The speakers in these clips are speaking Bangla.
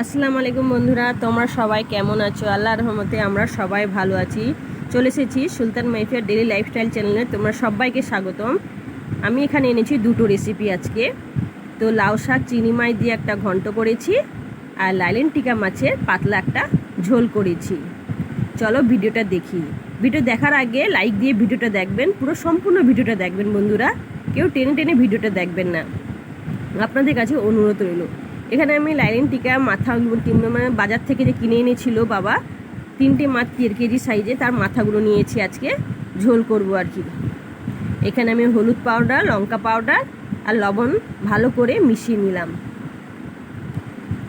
আসসালামু আলাইকুম বন্ধুরা, তোমরা সবাই কেমন আছো? আল্লাহর রহমতে আমরা সবাই ভালো আছি। চলে এসেছি সুলতান মাইফিয়ার ডেলি লাইফস্টাইল চ্যানেলে তোমরা সবাইকে স্বাগতম। আমি এখানে এনেছি দুটো রেসিপি আজকে। তো লাউ শাক, চিনি মাই দিয়ে একটা ঘন্ট করেছি আর লাইলেন টিকা মাছের পাতলা একটা ঝোল করেছি। চলো ভিডিওটা দেখি। ভিডিও দেখার আগে লাইক দিয়ে ভিডিওটা দেখবেন, পুরো সম্পূর্ণ ভিডিওটা দেখবেন বন্ধুরা। কেউ টেনে টেনে ভিডিওটা দেখবেন না। আপনাদের কাছে অনুরোধ রইল। এখানে আমি লাইলিন টিকা, মাথা মানে বাজার থেকে যে কিনে এনেছিল বাবা, তিনটে মাছ দেড় কেজি সাইজে তার মাথাগুলো নিয়েছি আজকে, ঝোল করব আর কি। এখানে আমি হলুদ পাউডার লঙ্কা পাউডার আর লবণ ভালো করে মিশিয়ে নিলাম।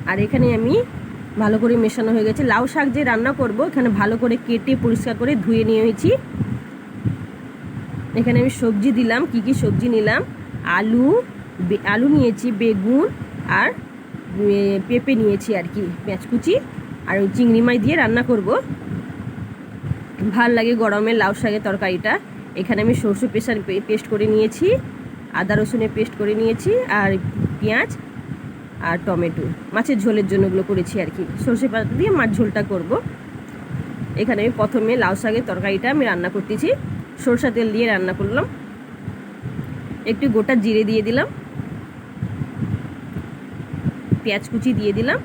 আর এখানে আমি ভালো করে মেশানো হয়ে গেছে। লাউ শাক যে রান্না করব, এখানে ভালো করে কেটে পরিষ্কার করে ধুয়ে নিয়েছি। এখানে আমি সবজি দিলাম, কি কি সবজি নিলাম? আলু আলু নিয়েছি, বেগুন আর পেঁপে নিয়েছি আর কি, পেঁয়াজ কুচি আর ওই চিংড়ি মাছ দিয়ে রান্না করব। ভালো লাগে গরমে লাউ শাকের তরকারিটা। এখানে আমি সরষে পেশার পেস্ট করে নিয়েছি, আদা রসুনের পেস্ট করে নিয়েছি আর পেঁয়াজ আর টমেটো। মাছের ঝোলের জন্য ওগুলো করেছি আর কি। সর্ষে পাতা দিয়ে মাছ ঝোলটা করব। এখানে আমি প্রথমে লাউ শাকের তরকারিটা আমি রান্না করতেছি। সরষা তেল দিয়ে রান্না করলাম। একটু গোটা জিরে দিয়ে দিলাম। পেঁয়াজ কুচি দিয়ে দিলাম।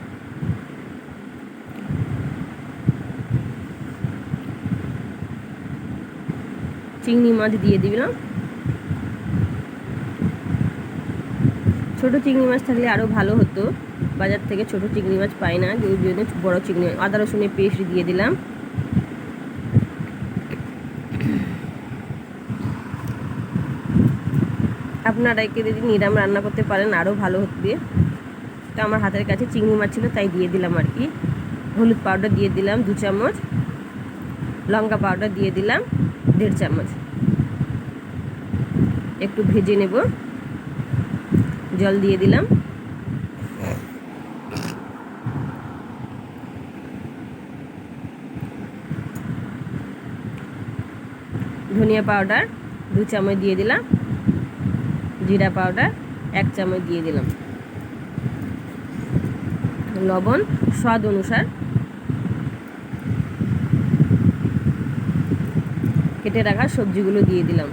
চিংড়ি মাছ দিয়ে দিলাম। ছোট চিংড়ি মাছ থাকলে আরও ভালো হতো। বাজার থেকে ছোট চিংড়ি মাছ পাই না ওই জন্য বড় চিংড়ি আদা রসুনের পেস্ট দিয়ে দিলাম। আপনারা একে যদি নিরাম রান্না করতে পারেন আরও ভালো হতে। তো আমার হাতের কাছে চিংড়ি মাছ ছিল, তাই দিয়ে দিলাম আর কি। হলুদ পাউডার দিয়ে দিলাম দু চামচ, লঙ্কা পাউডার দিয়ে দিলাম দেড় চামচ। একটু ভেজে নেব। জল দিয়ে দিলাম। ধনিয়া পাউডার দু চামচ দিয়ে দিলাম। জিরা পাউডার এক চামচ দিয়ে দিলাম। লবণ, স্বাদ অনুসার কেটে রাখা সবজিগুলো দিয়ে দিলাম।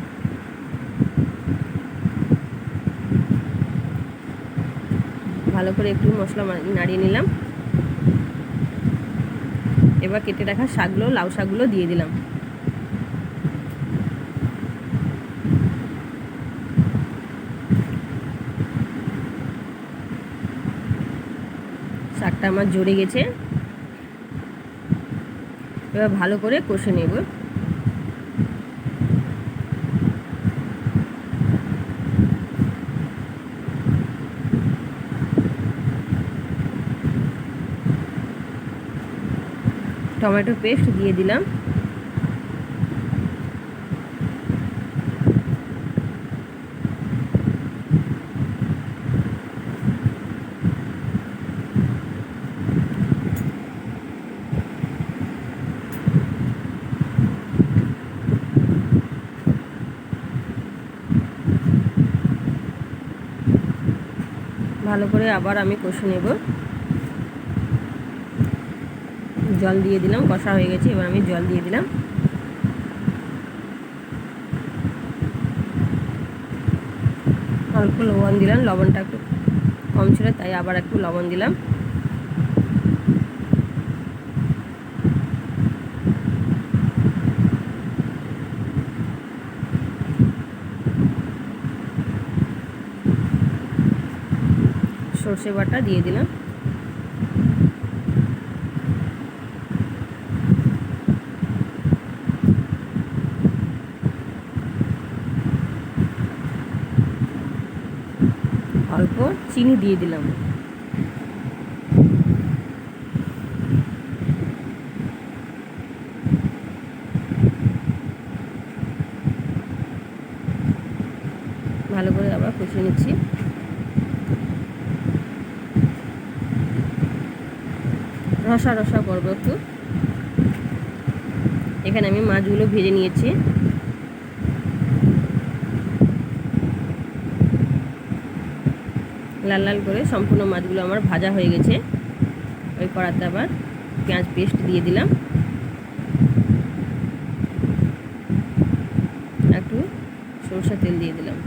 ভালো করে একটু মশলা নাড়িয়ে নিলাম। এবার কেটে রাখা শাকগুলো, লাউ শাকগুলো দিয়ে দিলাম। শাকটা আমার জড়ে গেছে। এবার ভালো করে কষে নেব। টমেটো পেস্ট দিয়ে দিলাম। ভালো করে আবার আমি কষে নেব। জল দিয়ে দিলাম, কষা হয়ে গেছে, এবার আমি জল দিয়ে দিলাম। অল্প লবণ দিলাম, লবণটা একটু কম ছিল, তাই আবার একটু লবণ দিলাম। সর্ষে বাটা দিয়ে দিলাম। অল্প চিনি দিয়ে দিলাম। ভালো করে আবার কষিয়ে নিচ্ছি। রসা রসা করব একটু। এখানে আমি মাছগুলো ভেজে নিয়েছি। লাল লাল করে সম্পূর্ণ মাছগুলো আমার ভাজা হয়ে গেছে। ওই কড়াতে আবার পেঁয়াজ পেস্ট দিয়ে দিলাম। একটু সরষের তেল দিয়ে দিলাম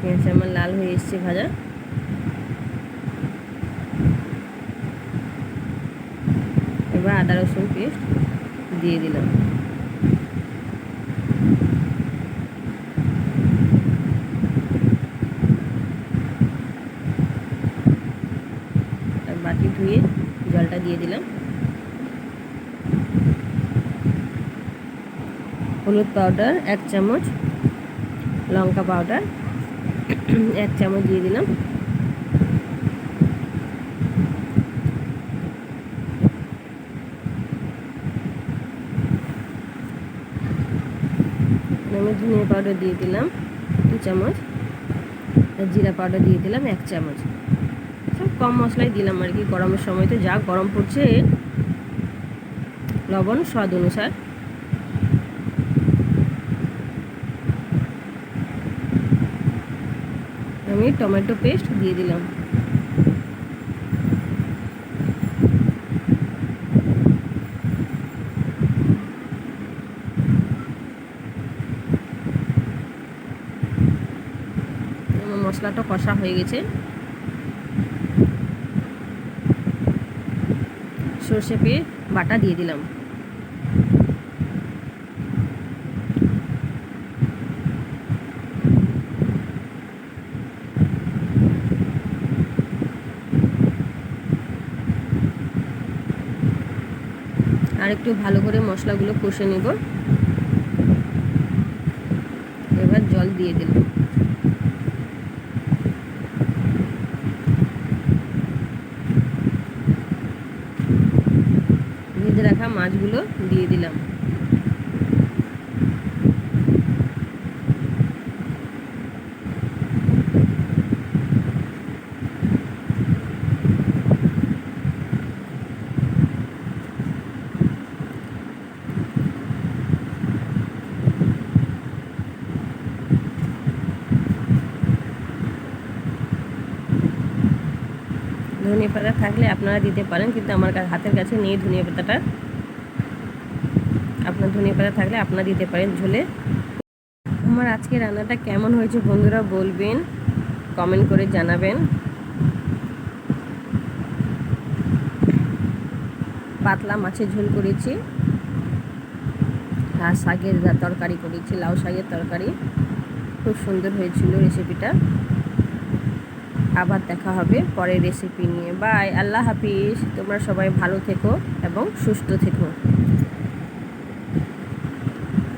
পেঁয়াজ আমার লাল হয়ে এসছে ভাজা। এবার আদা রসুন পেস্ট দিয়ে দিলাম। বাটি ধুয়ে জলটা দিয়ে দিলাম। হলুদ পাউডার, এক চামচ লঙ্কা পাউডার এক চামচ দিয়ে দিলাম। আমি ধনিয়া পাউডার দিয়ে দিলাম, দু চামচ। আর জিরা পাউডার দিয়ে দিলাম, এক চামচ। সব কম মশলাই দিলাম আর কি, গরমের সময় তো যা গরম পড়ছে, লবণ, স্বাদ অনুসার। আমি টমেটো পেস্ট দিয়ে দিলাম। মশলাটা কষা হয়ে গেছে। সর্ষে পেয়ে বাটা দিয়ে দিলাম। আর একটু ভালো করে মশলাগুলো কষে নেব। এবার জল দিয়ে দিলাম। ভেজে রাখা মাছগুলো দিয়ে দিলাম। ধনিয়া পাতা থাকলে আপনারা দিতে পারেন, কিন্তু আমার হাতের কাছে নেই ধনিয়া পাতাটা। আপনার ধনিয়া পাতা থাকলে আপনারা দিতে পারেন ঝোলে। আমার আজকে রান্নাটা কেমন হয়েছে বন্ধুরা বলবেন কমেন্ট করে জানাবেন। পাতলা মাছের ঝোল করেছি, আর শাকের তরকারি করেছি, লাউ শাকের তরকারি। খুব সুন্দর হয়েছিল রেসিপিটা। আবার দেখা হবে পরের রেসিপি নিয়ে। বাই আল্লাহ হাফিজ। তোমরা সবাই ভালো থেকো এবং সুস্থ থেকো।